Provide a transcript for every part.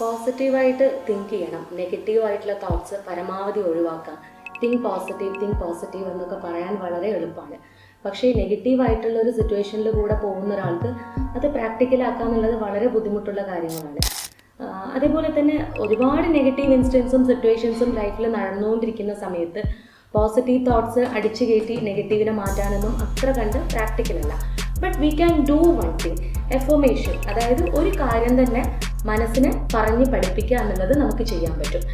പോസിറ്റീവായിട്ട് തിങ്ക് ചെയ്യണം. നെഗറ്റീവ് ആയിട്ടുള്ള തോട്ട്സ് പരമാവധി ഒഴിവാക്കാം തിങ്ക് പോസിറ്റീവ് തിങ്ക് പോസിറ്റീവ് എന്നൊക്കെ പറയാൻ വളരെ എളുപ്പമാണ്. പക്ഷേ നെഗറ്റീവ് ആയിട്ടുള്ള ഒരു സിറ്റുവേഷനിൽ കൂടെ പോകുന്ന ഒരാൾക്ക് അത് പ്രാക്ടിക്കലാക്കുക എന്നുള്ളത് വളരെ ബുദ്ധിമുട്ടുള്ള കാര്യങ്ങളാണ്. അതേപോലെ തന്നെ ഒരുപാട് നെഗറ്റീവ് ഇൻസിഡൻസും സിറ്റുവേഷൻസും ലൈഫിൽ നടന്നുകൊണ്ടിരിക്കുന്ന സമയത്ത് പോസിറ്റീവ് തോട്ട്സ് അടിച്ചു കയറ്റി നെഗറ്റീവിനെ മാറ്റാനൊന്നും അത്ര കണ്ട് പ്രാക്ടിക്കലല്ല but we can do one thing affirmation അതായത് ഒരു കാര്യം തന്നെ മനസ്സിനെ പറഞ്ഞ് പഠിപ്പിക്കുക എന്നുള്ളത് നമുക്ക് ചെയ്യാൻ പറ്റും.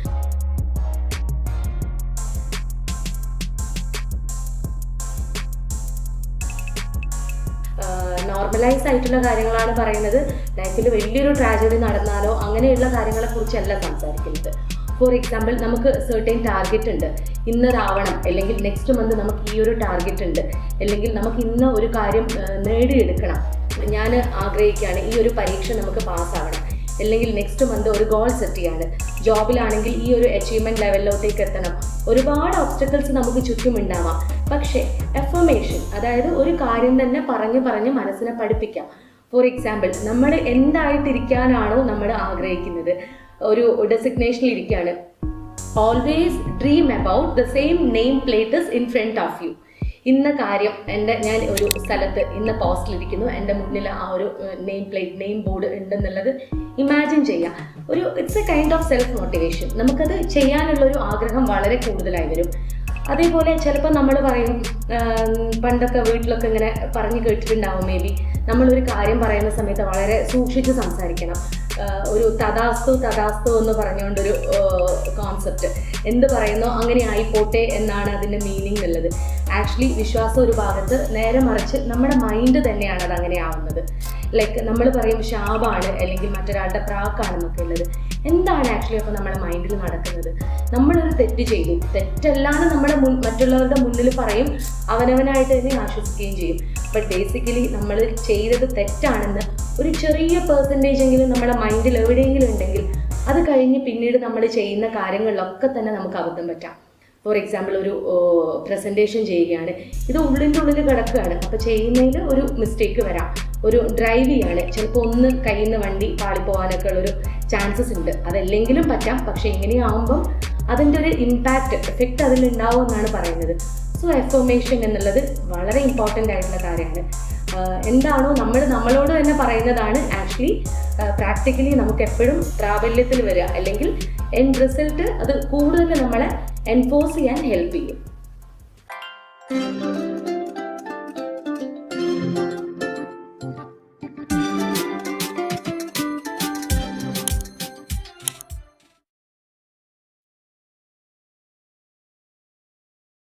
നോർമലൈസ് ആയിട്ടുള്ള കാര്യങ്ങളാണ് പറയുന്നത്. ലൈഫിൽ വലിയൊരു ട്രാജഡി നടന്നാലോ അങ്ങനെയുള്ള കാര്യങ്ങളെ കുറിച്ചല്ല സംസാരിക്കുന്നത്. ഫോർ എക്സാമ്പിൾ നമുക്ക് സെർട്ടൈൻ ടാർഗറ്റ് ഉണ്ട്. ഇന്നതാവണം അല്ലെങ്കിൽ നെക്സ്റ്റ് മന്ത് നമുക്ക് ഈ ഒരു ടാർഗറ്റ് ഉണ്ട്. അല്ലെങ്കിൽ നമുക്ക് ഇന്ന ഒരു കാര്യം നേടിയെടുക്കണം. ഞാൻ ആഗ്രഹിക്കുകയാണ് ഈ ഒരു പരീക്ഷ നമുക്ക് പാസ്സാവണം അല്ലെങ്കിൽ നെക്സ്റ്റ് മന്ത് ഒരു ഗോൾ സെറ്റ് ചെയ്യാണ്. ജോബിലാണെങ്കിൽ ഈ ഒരു അച്ചീവ്മെന്റ് ലെവലിലോട്ടേക്ക് എത്തണം. ഒരുപാട് ഒബ്സ്റ്റക്കിൾസ് നമുക്ക് ചുറ്റും ഉണ്ടാവാം. പക്ഷേ എഫർമേഷൻ അതായത് ഒരു കാര്യം തന്നെ പറഞ്ഞ് പറഞ്ഞ് മനസ്സിനെ പഠിപ്പിക്കാം. ഫോർ എക്സാമ്പിൾ നമ്മൾ എന്തായിട്ടിരിക്കാനാണോ നമ്മൾ ആഗ്രഹിക്കുന്നത്. ഒരു ഡെസിഗ്നേഷനിൽ ഇരിക്കുകയാണ്. Always dream about the same name plates in front of you ഇന്ന കാര്യം എന്റെ ഞാൻ ഒരു സ്ഥലത്ത് ഇന്ന പോസ്റ്റിലിരിക്കുന്നു എന്റെ മുന്നിൽ ആ ഒരു നെയിം പ്ലേറ്റ് നെയിം ബോർഡ് ഉണ്ടെന്നുള്ളത് ഇമാജിൻ ചെയ്യുക ഒരു it's a kind of self motivation നമുക്കത് ചെയ്യാനുള്ള ഒരു ആഗ്രഹം വളരെ കൂടുതലായി വരും. അതേപോലെ ചിലപ്പോൾ നമ്മൾ പറയും പണ്ടൊക്കെ വീട്ടിലൊക്കെ ഇങ്ങനെ പറഞ്ഞു കേട്ടിട്ടുണ്ടാവും മേ ബി നമ്മളൊരു കാര്യം പറയുന്ന സമയത്ത് വളരെ സൂക്ഷിച്ച് സംസാരിക്കണം. ഒരു തഥാസ്തു തഥാസ്തു എന്ന് പറഞ്ഞുകൊണ്ടൊരു കോൺസെപ്റ്റ് എന്ത് പറയുന്നോ അങ്ങനെ ആയിപ്പോട്ടെ എന്നാണ് അതിന്റെ മീനിങ് ഉള്ളത്. ആക്ച്വലി വിശ്വാസം ഒരു ഭാഗത്ത് നേരെ മറിച്ച് നമ്മുടെ മൈൻഡ് തന്നെയാണ് അത് അങ്ങനെ ആവുന്നത്. ലൈക്ക് നമ്മൾ പറയും ശാപാണ് അല്ലെങ്കിൽ മറ്റൊരാളുടെ പ്രാക്കാണെന്നൊക്കെ ഉള്ളത്. എന്താണ് ആക്ച്വലി അപ്പോൾ നമ്മുടെ മൈൻഡിൽ നടക്കുന്നത്? നമ്മളൊരു തെറ്റ് ചെയ്തു. തെറ്റല്ലാതെ നമ്മുടെ മുൻ മറ്റുള്ളവരുടെ മുന്നിൽ പറയും അവനവനായിട്ട് തന്നെ ആശ്വസിക്കുകയും ചെയ്യും. ബട്ട് ബേസിക്കലി നമ്മൾ ചെയ്തത് തെറ്റാണെന്ന് ഒരു ചെറിയ പെർസെന്റേജ് എങ്കിലും നമ്മുടെ മൈൻഡിൽ എവിടെയെങ്കിലും ഉണ്ടെങ്കിൽ അത് കഴിഞ്ഞ് പിന്നീട് നമ്മൾ ചെയ്യുന്ന കാര്യങ്ങളിലൊക്കെ തന്നെ നമുക്ക് അബദ്ധം പറ്റാം. ഫോർ എക്സാമ്പിൾ ഒരു പ്രസന്റേഷൻ ചെയ്യുകയാണ്. ഇത് ഉള്ളിന്റെ ഉള്ളിൽ കിടക്കുകയാണ്. അപ്പോൾ ചെയ്യുന്നതിൽ ഒരു മിസ്റ്റേക്ക് വരാം. ഒരു ഡ്രൈവ് ചെയ്യാണ്. ചിലപ്പോൾ ഒന്ന് കയ്യിൽ നിന്ന് വണ്ടി പാളിപ്പോകാനൊക്കെ ഉള്ളൊരു ചാൻസസ് ഉണ്ട്. അതല്ലെങ്കിലും പറ്റാം. പക്ഷേ ഇങ്ങനെയാവുമ്പം അതിന്റെ ഒരു ഇമ്പാക്റ്റ് എഫക്റ്റ് അതിലുണ്ടാവും എന്നാണ് പറയുന്നത്. സോ എഫോമേഷൻ എന്നുള്ളത് വളരെ ഇമ്പോർട്ടന്റ് ആയിട്ടുള്ള കാര്യമാണ്. എന്താണോ നമ്മൾ നമ്മളോട് തന്നെ പറയുന്നതാണ് ആക്ച്വലി പ്രാക്ടിക്കലി നമുക്ക് എപ്പോഴും പ്രാബല്യത്തിൽ വരിക. അല്ലെങ്കിൽ എൻ റിസൾട്ട് അത് കൂടുതൽ നമ്മളെ എൻഫോഴ്സ് ചെയ്യാൻ ഹെൽപ്പ് ചെയ്യും.